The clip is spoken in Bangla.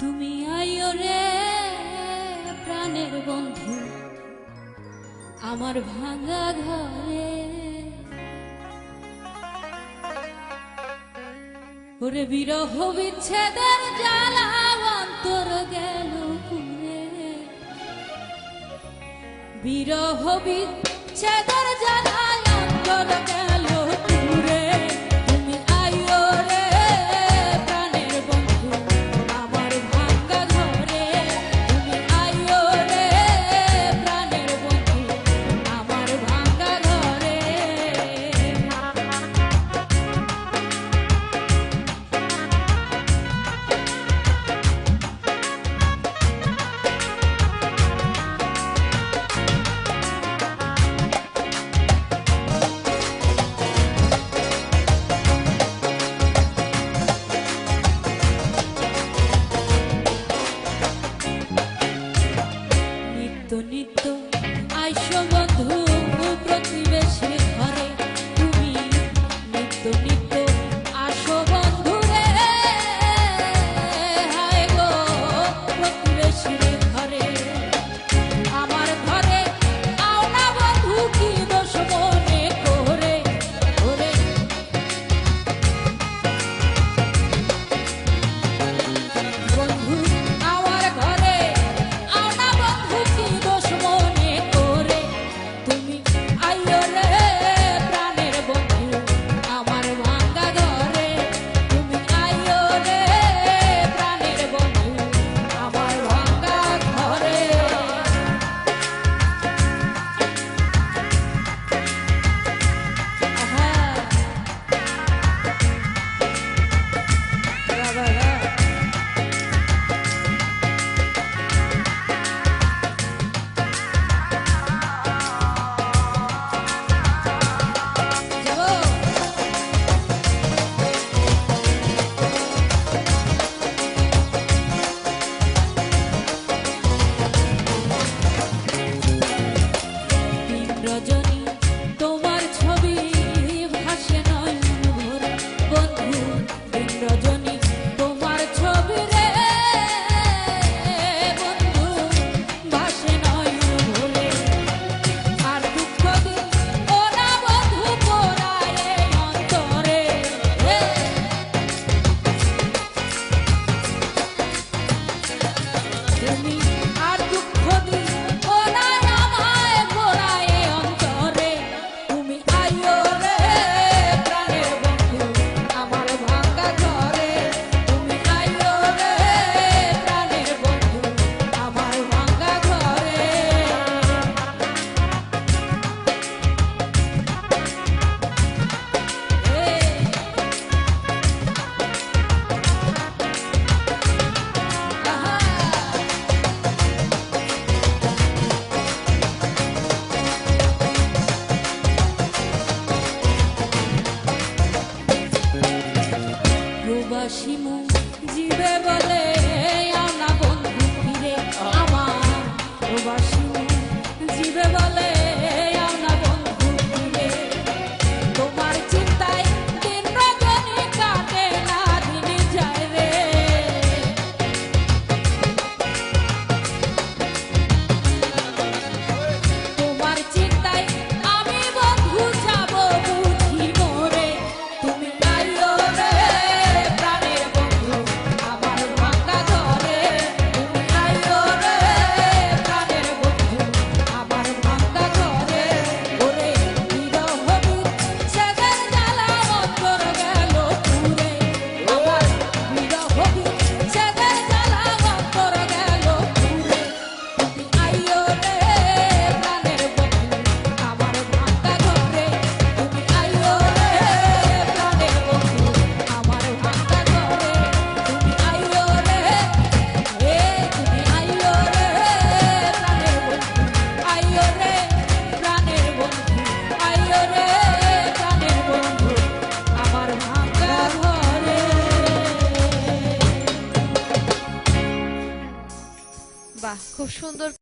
তুমি আইও রে প্রাণের বন্ধু আমার ভাঙা ঘরে। ওরে বিরহ বিচ্ছেদের জ্বালা অন্তর গেল পুরে। বিরহ বিচ্ছেদের জ্বালা হাসি মুখ জিবে বলে আনা বন্ধু ফিরে আমার প্রবাসী। 说的。